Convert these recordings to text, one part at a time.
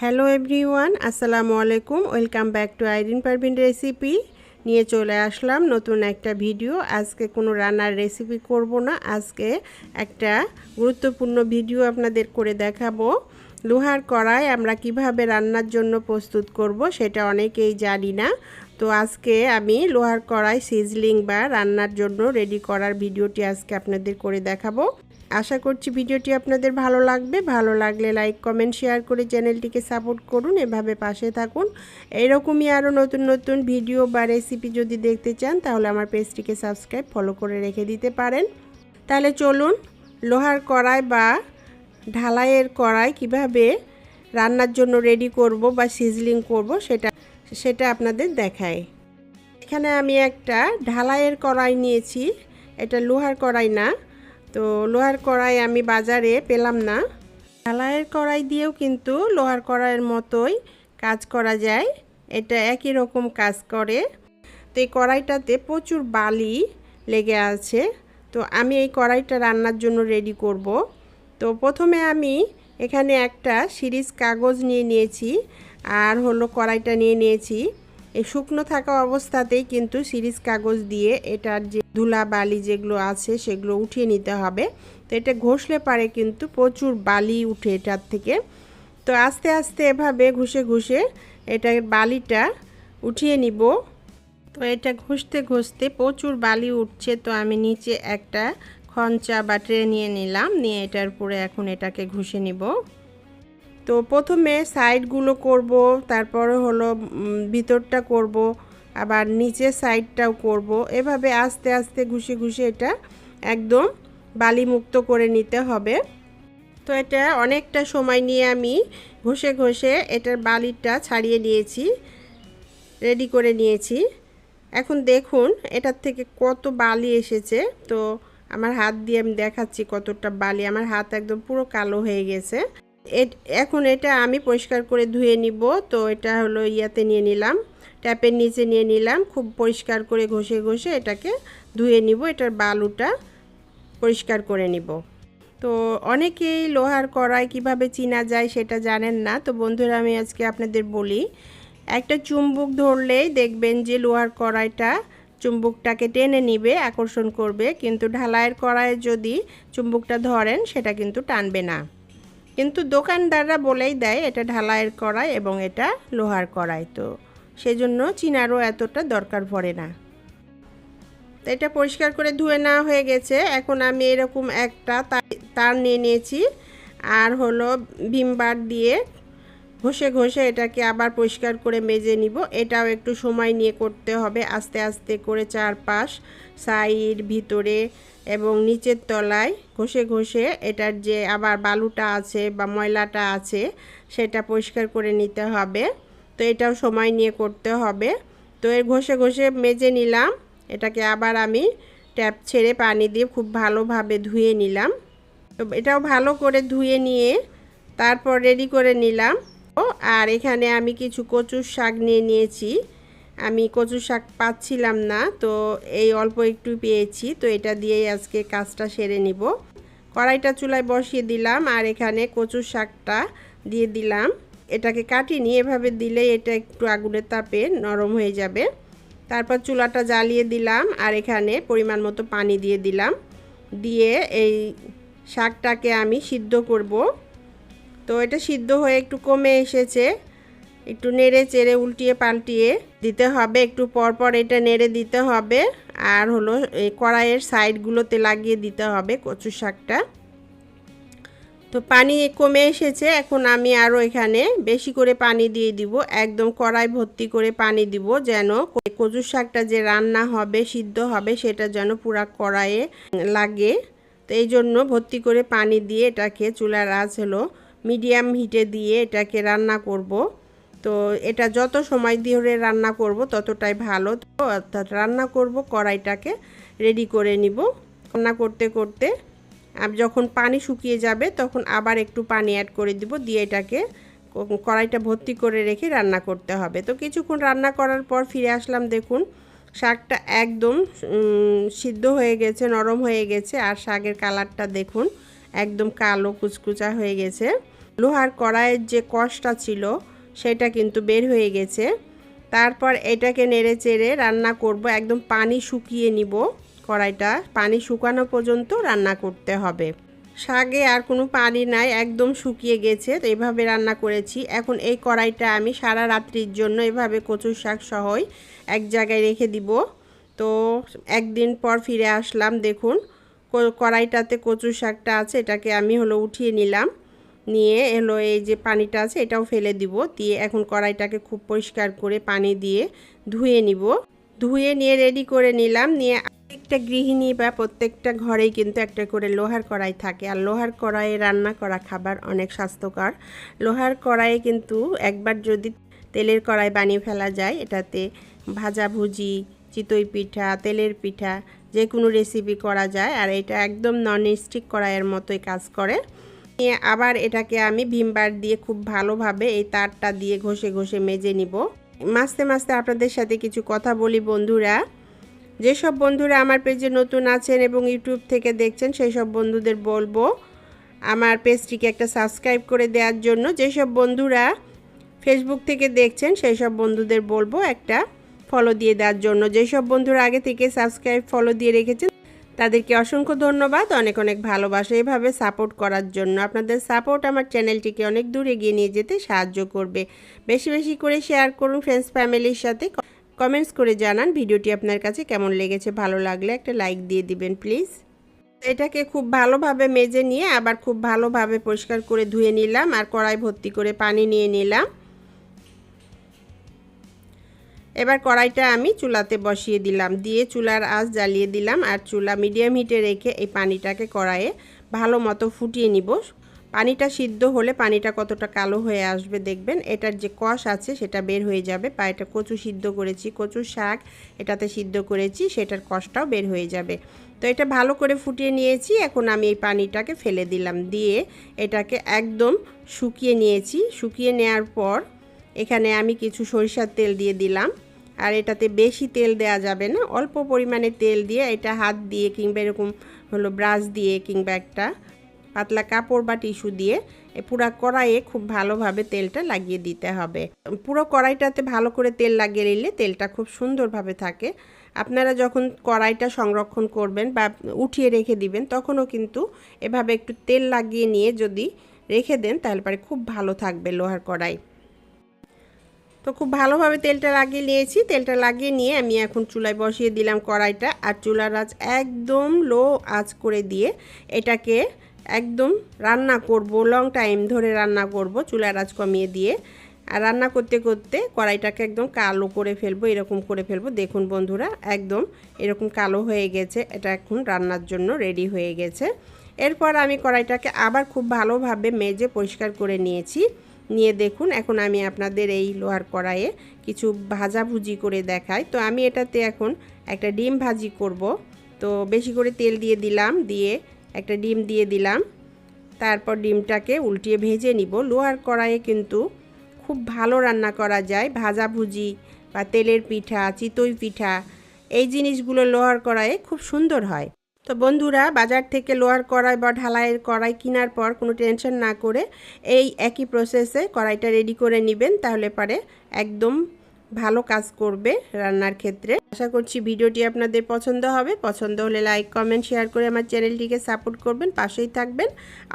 Hello everyone আসসালামু আলাইকুম welcome back to Irin Parvin recipe নিয়ে চলে আসলাম নতুন একটা ভিডিও আজকে কোনো রান্নার রেসিপি করব না। আজকে একটা গুরুত্বপূর্ণ ভিডিও আপনাদের করে দেখাবো। লোহার কড়াই আমরা কীভাবে রান্নার জন্য প্রস্তুত করব সেটা অনেকেই জানি না। তো আজকে আমি লোহার কড়াই সিজলিং বা রান্নার জন্য রেডি করার ভিডিওটি আজকে আপনাদের করে দেখাবো। আশা করছি ভিডিওটি আপনাদের ভালো লাগবে। ভালো লাগলে লাইক কমেন্ট শেয়ার করে চ্যানেলটিকে সাপোর্ট করুন, এভাবে পাশে থাকুন। এরকমই আরও নতুন নতুন ভিডিও বা রেসিপি যদি দেখতে চান, তাহলে আমার পেজটিকে সাবস্ক্রাইব ফলো করে রেখে দিতে পারেন। তাহলে চলুন, লোহার কড়াই বা ঢালাইয়ের কড়াই কীভাবে রান্নার জন্য রেডি করব বা সিজলিং করব সেটা সেটা আপনাদের দেখায় এখানে আমি একটা ঢালাইয়ের কড়াই নিয়েছি। এটা লোহার কড়াই না। তো লোহার কড়াই আমি বাজারে পেলাম না। ঢালাইয়ের কড়াই দিয়েও কিন্তু লোহার কড়াইয়ের মতোই কাজ করা যায়। এটা একই রকম কাজ করে। তো এই কড়াইটাতে প্রচুর বালি লেগে আছে। তো আমি এই কড়াইটা রান্নার জন্য রেডি করব। তো প্রথমে আমি এখানে একটা সিরিজ কাগজ নিয়ে নিয়েছি। আর হলো কড়াইটা নিয়ে নিয়েছি। এই শুকনো থাকা অবস্থাতেই কিন্তু সিরিজ কাগজ দিয়ে এটার যে ধুলা বালি যেগুলো আছে সেগুলো উঠিয়ে নিতে হবে। তো এটা ঘষলে পারে কিন্তু প্রচুর বালি উঠে এটার থেকে। তো আস্তে আস্তে এভাবে ঘষে ঘষে এটার বালিটা উঠিয়ে নিব। তো এটা ঘষতে ঘষতে প্রচুর বালি উঠছে। তো আমি নিচে একটা খঞ্চা বা ট্রে নিয়ে নিলাম। নিয়ে এটার উপরে এখন এটাকে ঘষে নিব। তো প্রথমে সাইডগুলো করব, তারপরে হলো ভিতরটা করব, আবার নিচের সাইডটাও করব। এভাবে আস্তে আস্তে ঘুষে ঘুষে এটা একদম বালিমুক্ত করে নিতে হবে। তো এটা অনেকটা সময় নিয়ে আমি ঘষে ঘষে এটার বালিটা ছাড়িয়ে নিয়েছি, রেডি করে নিয়েছি। এখন দেখুন এটার থেকে কত বালি এসেছে। তো আমার হাত দিয়ে আমি দেখাচ্ছি কতটা বালি, আমার হাত একদম পুরো কালো হয়ে গেছে। এখন এটা আমি পরিষ্কার করে ধুয়ে নিব। তো এটা হলো ইয়াতে নিয়ে নিলাম। ট্যাপের নিচে নিয়ে নিলাম। খুব পরিষ্কার করে ঘষে ঘষে এটাকে ধুয়ে নিব। এটার বালুটা পরিষ্কার করে নিব। তো অনেকেই লোহার কড়াই কীভাবে চিনা যায় সেটা জানেন না। তো বন্ধুরা, আমি আজকে আপনাদের বলি, একটা চুম্বুক ধরলেই দেখবেন যে লোহার কড়াইটা চুম্বুকটাকে টেনে নিবে, আকর্ষণ করবে। কিন্তু ঢালাইয়ের কড়াইয়ে যদি চুম্বুকটা ধরেন, সেটা কিন্তু টানবে না। কিন্তু দোকানদাররা বলেই দেয়, এটা ঢালাইয়ের কড়াই এবং এটা লোহার কড়াই তো। সেজন্য চিনারও এতটা দরকার পড়ে না। তো এটা পরিষ্কার করে ধুয়ে নেওয়া হয়ে গেছে। এখন আমি এরকম একটা তার নিয়ে নিয়েছি। আর হলো ভিমবার দিয়ে ঘষে ঘষে এটাকে আবার পরিষ্কার করে মেজে নিব। এটাও একটু সময় নিয়ে করতে হবে। আস্তে আস্তে করে চারপাশ, সাইড, ভিতরে এবং নিচের তলায় ঘষে ঘষে এটার যে আবার বালুটা আছে বা ময়লাটা আছে, সেটা পরিষ্কার করে নিতে হবে। তো এটাও সময় নিয়ে করতে হবে। তো এর ঘষে ঘষে মেজে নিলাম। এটাকে আবার আমি ট্যাপ ছেড়ে পানি দিয়ে খুব ভালোভাবে ধুয়ে নিলাম। তো এটাও ভালো করে ধুয়ে নিয়ে তারপর রেডি করে নিলাম। আর এখানে আমি কিছু কচুর শাক নিয়ে নিয়েছি। আমি কচু শাক পাচ্ছিলাম না, তো এই অল্প একটু পেয়েছি, তো এটা দিয়েই আজকে কাজটা সেরে নিব। কড়াইটা চুলায় বসিয়ে দিলাম, আর এখানে কচু শাকটা দিয়ে দিলাম। এটাকে কাটিনি, এভাবে দিলে এটা একটু আগুনের তাপে নরম হয়ে যাবে। তারপর চুলাটা জ্বালিয়ে দিলাম, আর এখানে পরিমাণ মতো পানি দিয়ে দিলাম। দিয়ে এই শাকটাকে আমি সিদ্ধ করব। তো এটা সিদ্ধ হয়ে একটু কমে এসেছে। একটু নেড়ে চেড়ে উল্টিয়ে পাল্টিয়ে দিতে হবে। একটু পরপর এটা নেড়ে দিতে হবে। আর হলো এই কড়াইয়ের সাইডগুলোতে লাগিয়ে দিতে হবে কচু শাকটা। তো পানি কমে এসেছে। এখন আমি আরও এখানে বেশি করে পানি দিয়ে দিব। একদম কড়াই ভর্তি করে পানি দিব যেন কচু শাকটা যে রান্না হবে, সিদ্ধ হবে, সেটা যেন পুরা কড়াইয়ে লাগে। তো এই জন্য ভর্তি করে পানি দিয়ে এটাকে চুলার আঁচ হলো মিডিয়াম হিটে দিয়ে এটাকে রান্না করব। তো এটা যত সময় ধরে রান্না করব, ততটাই ভালো। তো অর্থাৎ রান্না করব, কড়াইটাকে রেডি করে নিব। রান্না করতে করতে আর যখন পানি শুকিয়ে যাবে, তখন আবার একটু পানি অ্যাড করে দিব, দিয়ে এটাকে কড়াইটা ভর্তি করে রেখে রান্না করতে হবে। তো কিছুক্ষণ রান্না করার পর ফিরে আসলাম, দেখুন শাকটা একদম সিদ্ধ হয়ে গেছে, নরম হয়ে গেছে, আর শাকের কালারটা দেখুন একদম কালো কুচকুচা হয়ে গেছে। লোহার কড়াইয়ের যে কষটা ছিল, সেটা কিন্তু বের হয়ে গেছে। তারপর এটাকে নেড়ে চেড়ে রান্না করব, একদম পানি শুকিয়ে নিব কড়াইটা। পানি শুকানো পর্যন্ত রান্না করতে হবে। শাকে আর কোনো পানি নাই, একদম শুকিয়ে গেছে, তো এভাবে রান্না করেছি। এখন এই কড়াইটা আমি সারা রাত্রির জন্য এভাবে কচুর শাক সহই এক জায়গায় রেখে দিব। তো একদিন পর ফিরে আসলাম, দেখুন কড়াইটাতে কচুর শাকটা আছে, এটাকে আমি হলো উঠিয়ে নিলাম। নিয়ে এলো এই যে পানিটা আছে, এটাও ফেলে দিব। দিয়ে এখন কড়াইটাকে খুব পরিষ্কার করে পানি দিয়ে ধুয়ে নিব। ধুয়ে নিয়ে রেডি করে নিলাম। নিয়ে একটা গৃহিণী বা প্রত্যেকটা ঘরেই কিন্তু একটা করে লোহার কড়াই থাকে। আর লোহার কড়াইয়ে রান্না করা খাবার অনেক স্বাস্থ্যকর। লোহার কড়াইয়ে কিন্তু একবার যদি তেলের কড়াই বানিয়ে ফেলা যায়, এটাতে ভাজা ভুজি, চিতই পিঠা, তেলের পিঠা যে কোনো রেসিপি করা যায়। আর এটা একদম নন স্টিক কড়াইয়ের মতোই কাজ করে। নিয়ে আবার এটাকে আমি ভিমবার দিয়ে খুব ভালোভাবে এই তারটা দিয়ে ঘষে ঘষে মেজে নিব। মাঝতে মাঝতে আপনাদের সাথে কিছু কথা বলি বন্ধুরা। যেসব বন্ধুরা আমার পেজে নতুন আছেন এবং ইউটিউব থেকে দেখছেন সেই সব বন্ধুদের বলব, আমার পেজটিকে একটা সাবস্ক্রাইব করে দেওয়ার জন্য। যেসব বন্ধুরা ফেসবুক থেকে দেখছেন সেই সব বন্ধুদের বলব একটা ফলো দিয়ে দেওয়ার জন্য। যেসব বন্ধুরা আগে থেকে সাবস্ক্রাইব ফলো দিয়ে রেখেছেন তাদেরকে অসংখ্য ধন্যবাদ। অনেক অনেক ভালোবাসা এভাবে সাপোর্ট করার জন্য। আপনাদের সাপোর্ট আমার চ্যানেলটিকে অনেক দূর এগিয়ে নিয়ে যেতে সাহায্য করবে। বেশি বেশি করে শেয়ার করুন ফ্রেন্ডস ফ্যামিলির সাথে। কমেন্টস করে জানান ভিডিওটি আপনার কাছে কেমন লেগেছে, ভালো লাগলে একটা লাইক দিয়ে দিবেন প্লিজ এটাকে খুব ভালোভাবে মেজে নিয়ে আবার খুব ভালোভাবে পরিষ্কার করে ধুয়ে নিলাম আর কড়াই ভর্তি করে পানি নিয়ে নিলাম। এবার কড়াইটা আমি চুলাতে বসিয়ে দিলাম। দিয়ে চুলার আঁচ জ্বালিয়ে দিলাম আর চুলা মিডিয়াম হিটে রেখে এই পানিটাকে কড়াইয়ে ভালো মতো ফুটিয়ে নিব। পানিটা সিদ্ধ হলে পানিটা কতটা কালো হয়ে আসবে দেখবেন। এটার যে কষ আছে সেটা বের হয়ে যাবে। এটা কচু সিদ্ধ করেছি কচু শাক এটাতে সিদ্ধ করেছি, সেটার কষটাও বের হয়ে যাবে। তো এটা ভালো করে ফুটিয়ে নিয়েছি, এখন আমি এই পানিটাকে ফেলে দিলাম। দিয়ে এটাকে একদম শুকিয়ে নিয়েছি। শুকিয়ে নেওয়ার পর এখানে আমি কিছু সরিষার তেল দিয়ে দিলাম। আর এটাতে বেশি তেল দেয়া যাবে না, অল্প পরিমাণে তেল দিয়ে এটা হাত দিয়ে কিংবা এরকম হলো ব্রাশ দিয়ে কিংবা একটা পাতলা কাপড় বা টিস্যু দিয়ে পুরো কড়াইয়ে খুব ভালোভাবে তেলটা লাগিয়ে দিতে হবে। পুরো কড়াইটাতে ভালো করে তেল লাগিয়ে নিলে তেলটা খুব সুন্দরভাবে থাকে। আপনারা যখন কড়াইটা সংরক্ষণ করবেন বা উঠিয়ে রেখে দিবেন, তখনও কিন্তু এভাবে একটু তেল লাগিয়ে নিয়ে যদি রেখে দেন, তাহলে পরে খুব ভালো থাকবে লোহার কড়াই। তো খুব ভালোভাবে তেলটা লাগিয়ে নিয়েছি। তেলটা লাগিয়ে নিয়ে আমি এখন চুলায় বসিয়ে দিলাম কড়াইটা। আর চুলার আঁচ একদম লো আঁচ করে দিয়ে এটাকে একদম রান্না করব লং টাইম ধরে রান্না করব, চুলার আঁচ কমিয়ে দিয়ে। আর রান্না করতে করতে কড়াইটাকে একদম কালো করে ফেলব, এরকম করে ফেলব। দেখুন বন্ধুরা, একদম এরকম কালো হয়ে গেছে। এটা এখন রান্নার জন্য রেডি হয়ে গেছে। এরপর আমি কড়াইটাকে আবার খুব ভালোভাবে মেজে পরিষ্কার করে নিয়েছি। নিয়ে দেখুন। এখন আমি আপনাদের এই লোহার কড়াইয়ে কিছু ভাজাভুজি করে দেখাই। তো আমি এটাতে এখন একটা ডিম ভাজি করব। তো বেশি করে তেল দিয়ে দিলাম, দিয়ে একটা ডিম দিয়ে দিলাম। তারপর ডিমটাকে উল্টিয়ে ভেজে নিব। লোহার কড়াইয়ে কিন্তু খুব ভালো রান্না করা যায়। ভাজাভুজি বা তেলের পিঠা, চিতই পিঠা, এই জিনিসগুলো লোহার কড়াইয়ে খুব সুন্দর হয়। তো বন্ধুরা, বাজার থেকে লোহার কড়াই বা ঢালাইয়ের কড়াই কেনার পর কোনো টেনশন না করে এই একই প্রসেসে কড়াইটা রেডি করে নেবেন, তাহলে পারে একদম ভালো কাজ করবে রান্নার ক্ষেত্রে। আশা করছি ভিডিওটি আপনাদের পছন্দ হবে। পছন্দ হলে লাইক কমেন্ট শেয়ার করে আমার চ্যানেলটিকে সাপোর্ট করবেন, পাশেই থাকবেন।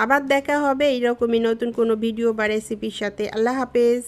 আবার দেখা হবে এইরকমই নতুন কোনো ভিডিও বা রেসিপির সাথে। আল্লাহ হাফেজ।